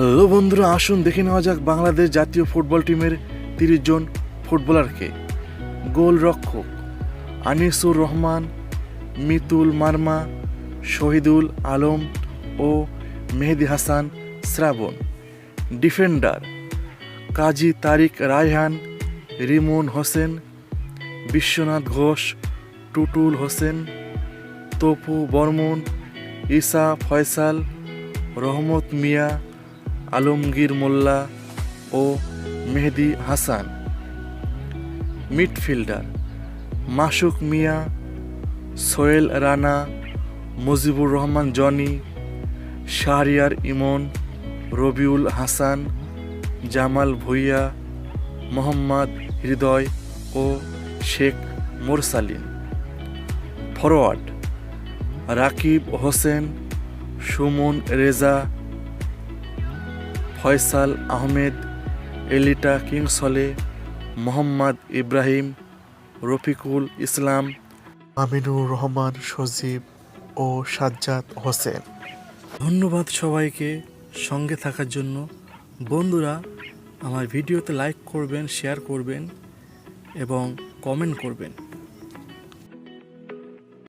Hello বন্ধুরা, আসুন দেখে নেওয়া যাক বাংলাদেশ জাতীয় ফুটবল টিমের তিরিশ জন ফুটবলারকে। গোল রক্ষক আনিসুর রহমান, মিতুল মার্মা, শহীদুল আলম ও মেহেদি হাসান শ্রাবণ। ডিফেন্ডার কাজী তারিক রায়হান, রিমন হোসেন, বিশ্বনাথ ঘোষ, টুটুল হোসেন, তপু বর্মন, ঈসা ফয়সাল, রহমত মিয়া আলমগীর মোল্লা ও মেহেদি হাসান। মিডফিল্ডার মাসুক মিয়া, সোহেল রানা, মুজিবুর রহমান জনি, শাহরিয়ার ইমন, রবিউল হাসান, জামাল ভুইয়া, মোহাম্মদ হৃদয় ও Sheikh Morsalin. Forward Rakib Hossain, Sumon Reza Faisal Ahmed, Elita Kingsley Mohammad Ibrahim, Rafiqul Islam, Aminur Rahman, Sajib ও সাজ্জাদ হোসেন। ধন্যবাদ সবাইকে সঙ্গে থাকার জন্য। বন্ধুরা, আমার ভিডিওতে লাইক করবেন শেয়ার করবেন এবং কমেন্ট করবেন।